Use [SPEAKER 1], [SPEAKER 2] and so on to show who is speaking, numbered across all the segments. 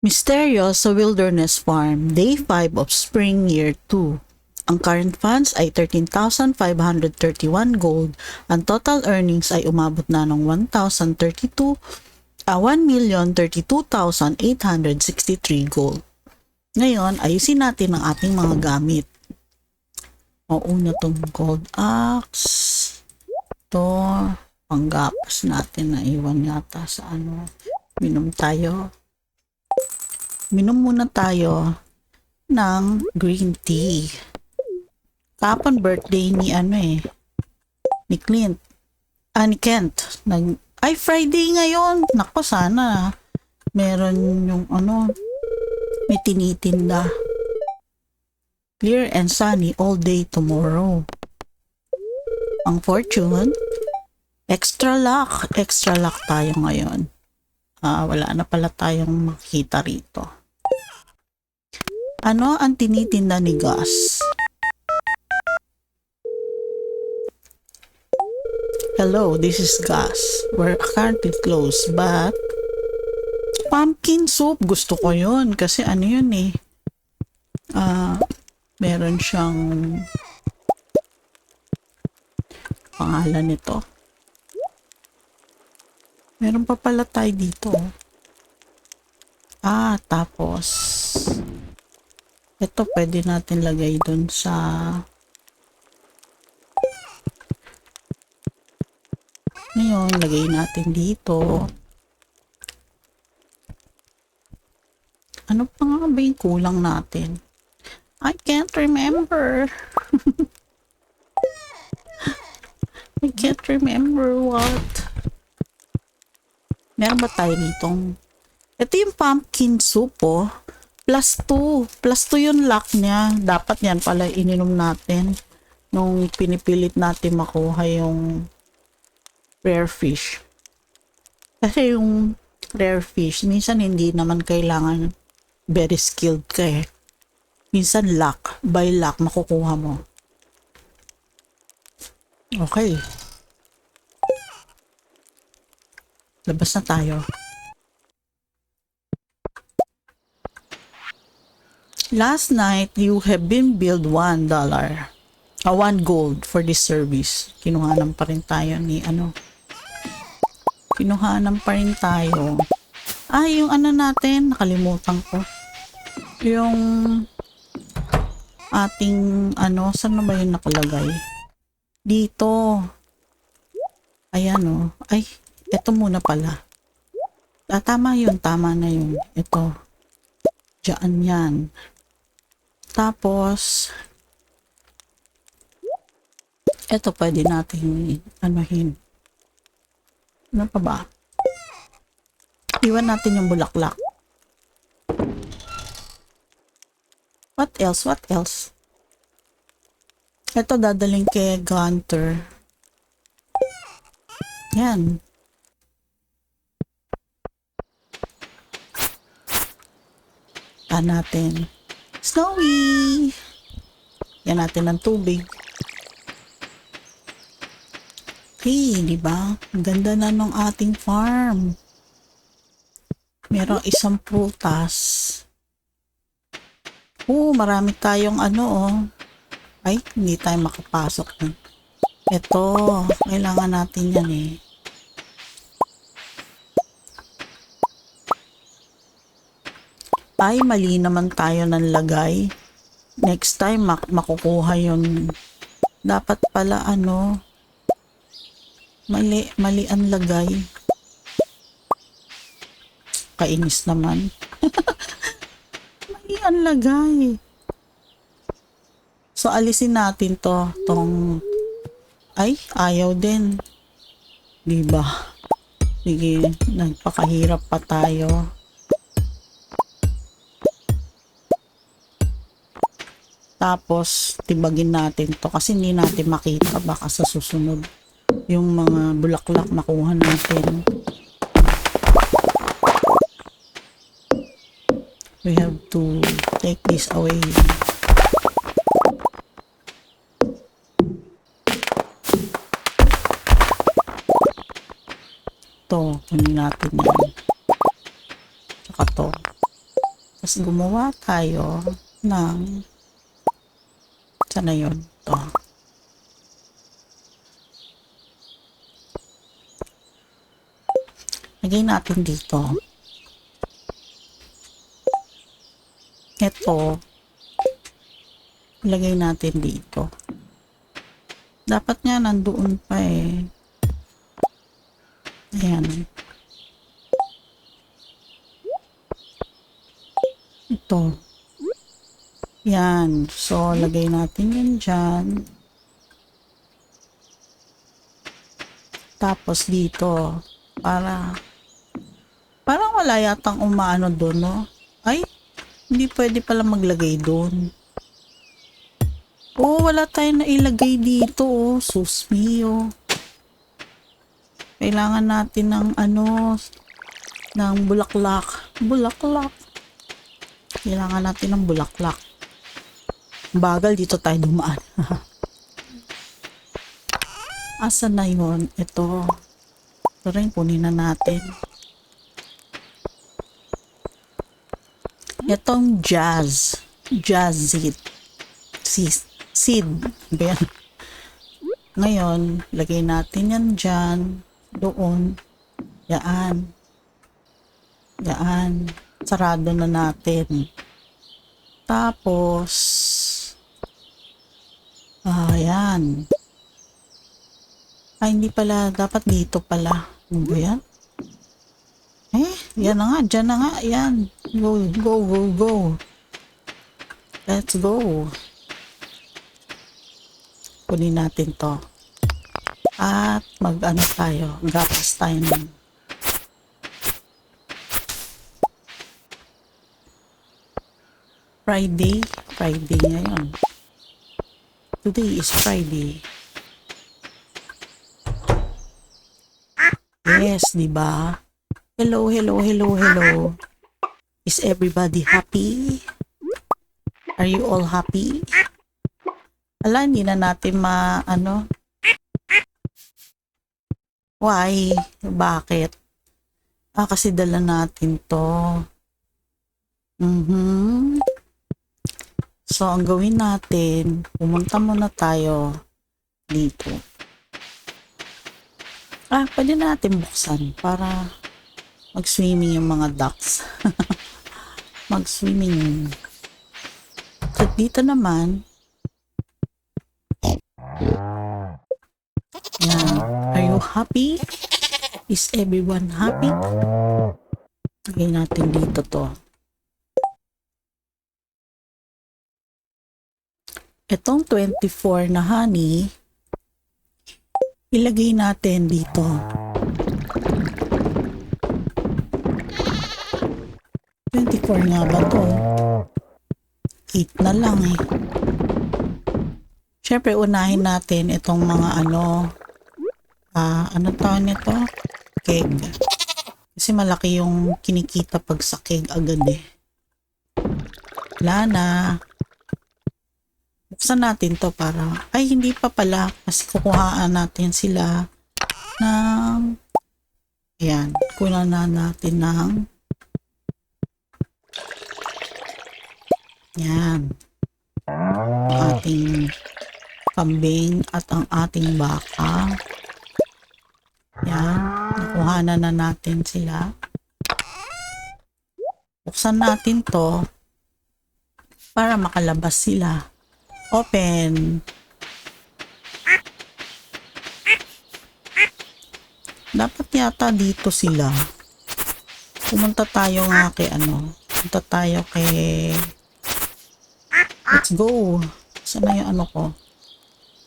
[SPEAKER 1] Mysterious sa Wilderness Farm, Day 5 of Spring Year 2. Ang current funds ay 13,531 gold. Ang total earnings ay umabot na ng 1,032 ah, 1,032,863 gold. Ngayon, ayusin natin ang ating mga gamit. O, una tong gold axe. Ito, panggapas natin na iwan yata sa ano. Minom tayo. Minom muna tayo ng green tea. Kapon birthday ni ano eh, ni Clint. Ah, ni Kent. Nag, ay, Friday ngayon. Nako, sana. Meron yung ano, may tinitinda. Clear and sunny all day tomorrow. Ang fortune, extra luck. Extra luck tayo ngayon. Ah, wala na pala tayong makita rito. Ano ang tinitinda ni Gus? Hello, this is Gus. We're currently closed, but pumpkin soup, gusto ko yun. Kasi ano yun eh. Ah, meron siyang pangalan nito. Meron pa pala tayo dito. Ah, tapos ito pwede natin lagay dun sa ngayon, lagay natin dito. Ano pa nga ba yung kulang natin? I can't remember. I can't remember what. Meron ba tayo ditong? Ito yung pumpkin soup, oh. Plus 2. Plus 2 yung luck niya. Dapat yan pala ininom natin nung pinipilit natin makuha yung rare fish. Kasi yung rare fish, minsan hindi naman kailangan very skilled ka eh. Minsan luck, by luck, makukuha mo. Okay. Labas na tayo. Last night, you have been billed one dollar. Uh, one gold for this service. Kinuhanan pa rin tayo ni ano. Kinuhanan pa rin tayo. Ah, yung ano natin, nakalimutan ko. Yung ating ano, saan na ba yung nakalagay? Dito. Ayan o. Oh. Ay, eto muna pala. Ah, tama yun. Tama na yun. Ito. Diyan yan. Tapos, eto pwede natin anuhin. Ano pa ba? Iwan natin yung bulaklak. What else? What else? Ito dadaling kay Gunter. Yan. Pa natin. Snowy! Yan natin ng tubig. Okay, di ba? Ganda na ng ating farm. Merong isang prutas. Oh, marami tayong ano oh. Ay, hindi tayo makapasok. Ito, kailangan natin yan eh. Ay, mali naman tayo ng lagay. Next time, mak makukuha yun. Dapat pala ano, mali, mali ang lagay. Kainis naman. mali ang lagay. So, alisin natin to. Tong, ay, ayaw din. Diba? Sige, nagpakahirap pa tayo. Tapos, tibagin natin to kasi hindi natin makita baka sa susunod yung mga bulaklak nakuha natin. We have to take this away. To, kunin natin yan. Saka to. Tapos gumawa tayo ng sana yun? To. Lagay natin dito. Ito. Lagay natin dito. Dapat nga nandoon pa eh. Ayan. Ito. Yan. So, lagay natin yan dyan. Tapos dito. Para, parang wala yatang umaano doon, no? Ay, hindi pwede pala maglagay doon. Oh, wala tayong nailagay dito, oh. Sus mio. Kailangan natin ng ano, ng bulaklak. Bulaklak. Kailangan natin ng bulaklak. Bagal dito tayo dumaan. Asa na yun? Ito. Ito rin, kunin na natin. Itong jazz. Jazz seed. Seed. Seed. Yan? Ngayon, lagay natin yan dyan. Doon. Yaan. Yaan. Sarado na natin. Tapos, ah, yan. Ay, hindi pala. Dapat dito pala. Ano ba yan? Eh, yan na nga. Dyan na nga. Yan. Go, go, go, go. Let's go. Kunin natin to. At mag-ano tayo. Gapas tayo ng Friday. Friday ngayon. Today is Friday. Yes, di ba? Hello, hello, hello, hello. Is everybody happy? Are you all happy? Ala, hindi na natin ma, ano? Why? Bakit? Ah, kasi dala natin to. Mhm. So, ang gawin natin, pumunta muna tayo dito. Ah, pwede na natin buksan para mag-swimming yung mga ducks. mag-swimming. So, dito naman, yan. Are you happy? Is everyone happy? Lagay natin dito to. Itong 24 na honey, ilagay natin dito. Twenty-four nga ba to? Eight na lang eh. Siyempre, unahin natin itong mga ano, ah, ano tawag nito? Keg. Kasi malaki yung kinikita pag sa keg agad eh. Wala na. Buksan natin to para, ay hindi pa pala kasi kukuhaan natin sila ng, ayan, kunan na natin ng, yan, ang ating kambing at ang ating baka. Yan, nakuhanan na natin sila. Buksan natin to para makalabas sila. Open. Dapat yata dito sila. Pumunta tayo nga kay ano. Pumunta tayo kay... Let's go. Saan na yung ano ko?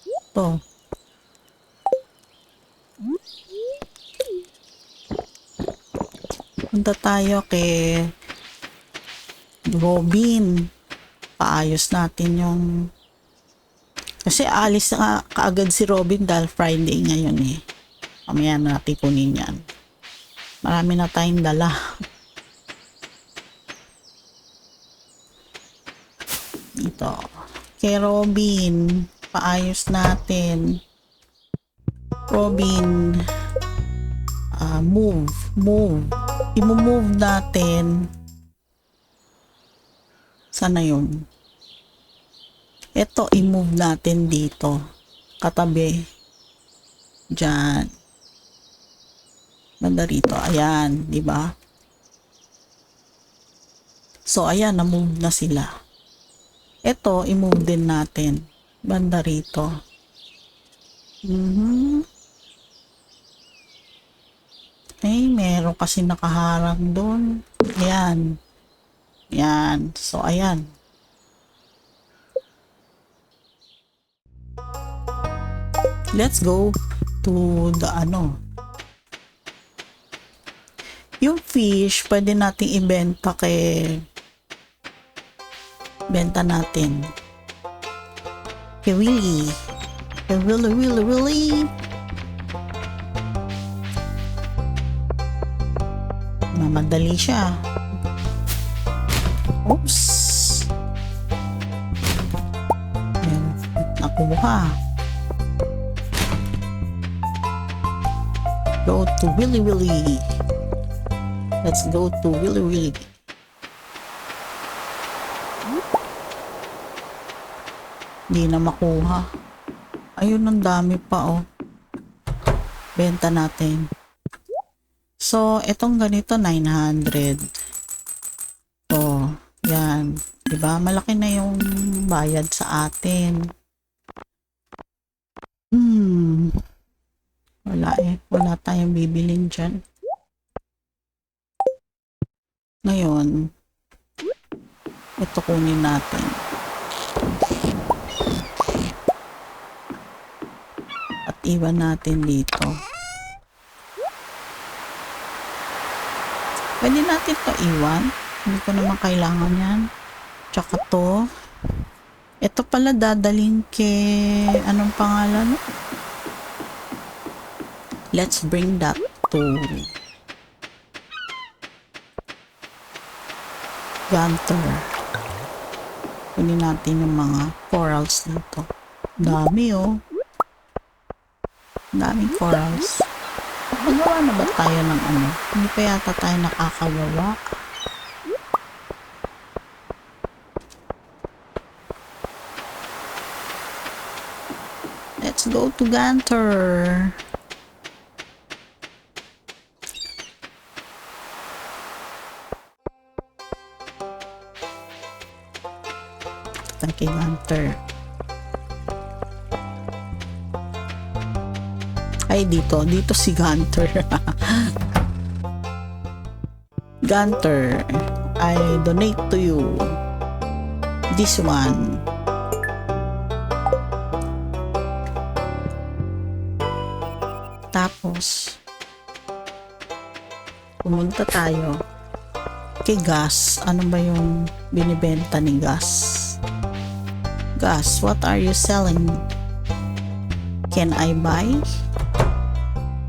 [SPEAKER 1] Ito. Punta tayo kay Robin. Paayos natin yung kasi alis na kaagad si Robin dahil Friday ngayon eh. Mamaya na natin kunin yan. Marami na tayong dala. Ito. Kay Robin, paayos natin. Robin, ah move, move. I-move natin Sana yun. Ito, i-move natin dito. Katabi. Diyan. Banda rito. Ayan, di ba? So, ayan, na-move na sila. Ito, i-move din natin. Banda rito. Mhm. Eh, meron kasi nakaharang doon. Ayan. Ayan. So, ayan. Let's go to the ano. Yung fish, pwede nating ibenta kay benta natin. Kay Willy. Kay Willy, Willy, Willy. Mamadali siya. Oops. Ayan, Go to Willy Willy. Let's go to Willy Willy. Hindi na makuha. Ayun, ang dami pa oh. Benta natin. So, itong ganito 900. Oh, yan. 'Di ba? Malaki na yung bayad sa atin. Hmm. Wala eh. Wala tayong bibilin dyan. Ngayon, ito kunin natin. At iwan natin dito. Pwede natin to iwan. Hindi ko naman kailangan yan. Tsaka to. Ito pala dadaling kay... Anong pangalan? Let's bring that to... Gunter. Kunin natin yung mga corals dito. Dami oh. Daming corals. Magawa na ba tayo ng ano? Hindi pa yata tayo nakakagawa. Let's go to Ganter. Tayo kay Ganter. Ay, dito. Dito si Gunter. Gunter, I donate to you this one. Tapos, pumunta tayo kay Gas. Ano ba yung binibenta ni Gas? Gas, what are you selling? Can I buy?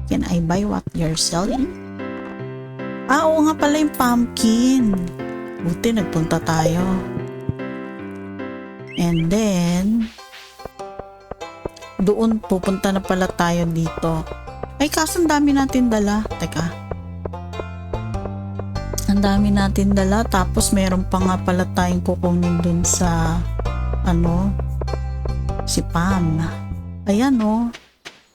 [SPEAKER 1] Can I buy what you're selling? Ah, oo nga pala yung pumpkin. Buti nagpunta tayo. And then, doon pupunta na pala tayo dito. Ay, kaso ang dami natin dala. Teka. Ang dami natin dala. Tapos meron pa nga pala tayong kukunin dun sa ano, si Pam. Ayan oh.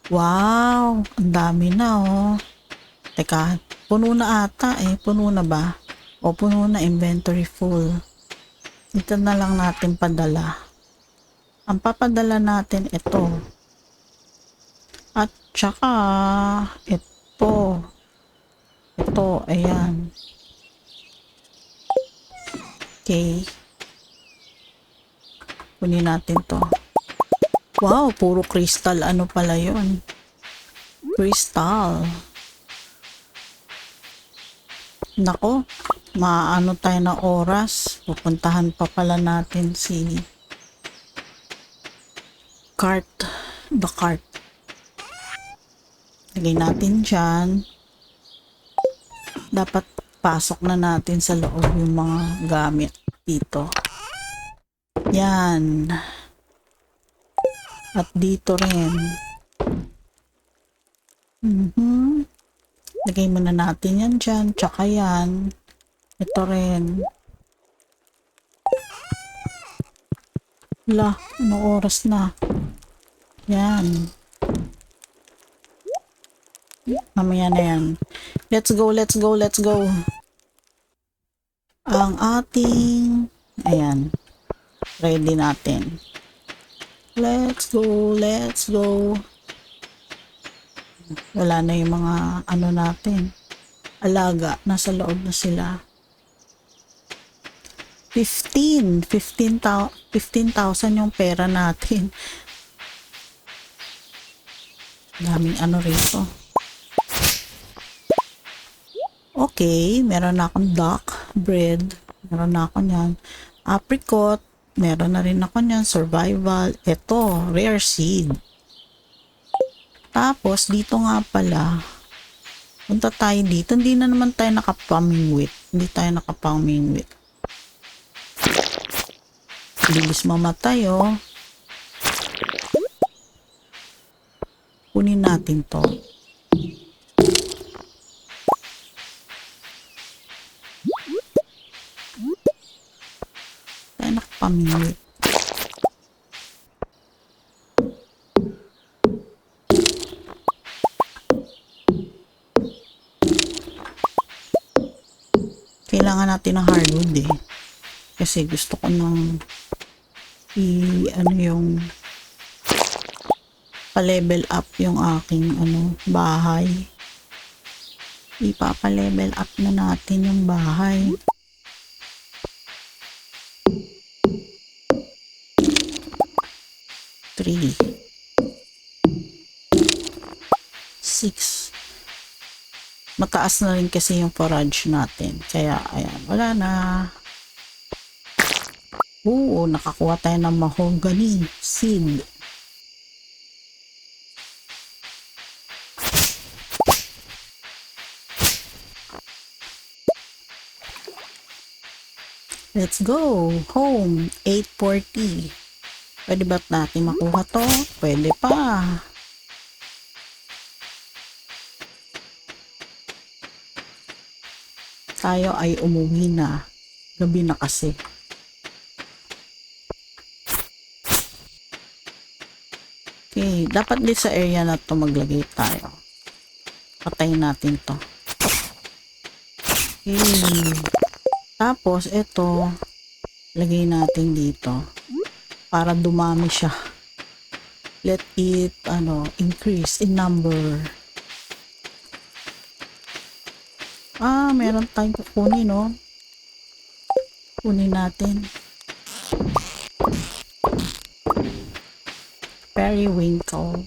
[SPEAKER 1] Wow, ang dami na oh. Teka, puno na ata eh. Puno na ba? O puno na inventory full. Ito na lang natin padala. Ang papadala natin ito. At tsaka ito. Ito, ayan. Okay. Kunin natin to. Wow, puro crystal. Ano pala yon? Crystal. Nako, maano tayo na oras. Pupuntahan pa pala natin si cart. The cart. Lagay natin dyan. Dapat pasok na natin sa loob yung mga gamit dito. Yan. At dito rin. Mhm. Lagay muna natin yan dyan. Tsaka yan. Ito rin. La, anong oras na? Yan. Mamaya na yan. Let's go, let's go, let's go. Ang ating, ayan, ready natin. Let's go, let's go. Wala na yung mga ano natin. Alaga, nasa loob na sila. 15, 15,000 15,000 yung pera natin. Daming ano rito. Okay, meron na akong duck, bread, meron na ako niyan. Apricot, meron na rin ako niyan. Survival, ito, rare seed. Tapos, dito nga pala, punta tayo dito. Hindi na naman tayo nakapaming wheat. Hindi tayo nakapaming wheat. Bilis mamatay, oh. Kunin natin to. Nakapamili. Kailangan natin ng hardwood eh. Kasi gusto ko nang i ano yung pa-level up yung aking ano bahay. Ipapa-level up na natin yung bahay. Three. Six. Mataas na rin kasi yung forage natin. Kaya, ayan, wala na. Oo, nakakuha tayo ng mahogany seed. Let's go. Home. 840. Pwede ba natin makuha to? Pwede pa. Tayo ay umuwi na. Gabi na kasi. Okay, dapat din sa area na to maglagay tayo. Patayin natin to. Okay. Tapos, ito, lagay natin dito. Para dumami siya. Let it, ano, increase in number. Ah, meron tayong kukunin, no? Kunin natin. Periwinkle.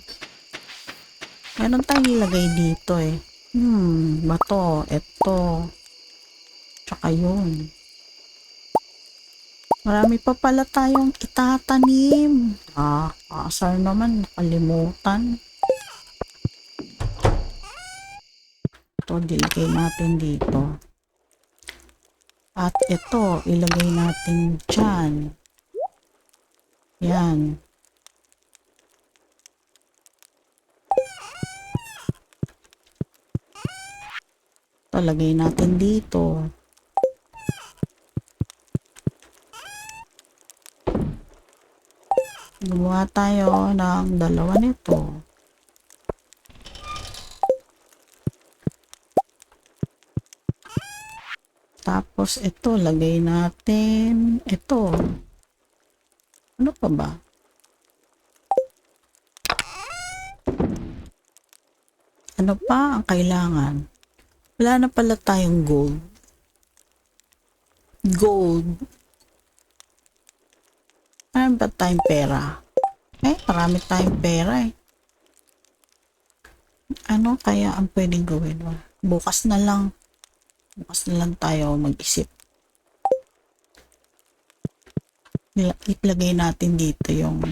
[SPEAKER 1] Meron tayong ilagay dito, eh. Hmm, bato, eto. Tsaka yun. Marami pa pala tayong itatanim. Ah, asar naman, nakalimutan. Ito, dilagay natin dito. At ito, ilagay natin dyan. Yan. Ito, lagay natin dito. Gumawa tayo ng dalawa nito. Tapos ito, lagay natin ito. Ano pa ba? Ano pa ang kailangan? Wala na pala tayong gold. Gold. Ano ba tayong pera? Eh, marami tayong pera eh. Ano kaya ang pwedeng gawin? Bukas na lang. Bukas na lang tayo mag-isip. Itlagay natin dito yung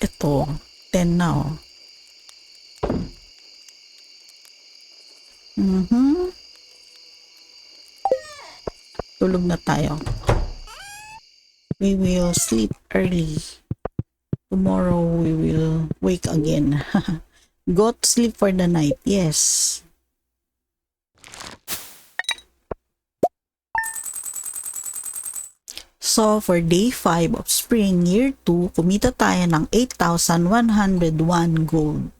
[SPEAKER 1] ito. 10 na oh. Mhm. Tulog na tayo. We will sleep early. Tomorrow we will wake again. Go to sleep for the night. Yes. So, for day 5 of spring year 2, kumita tayo ng 8,101 gold.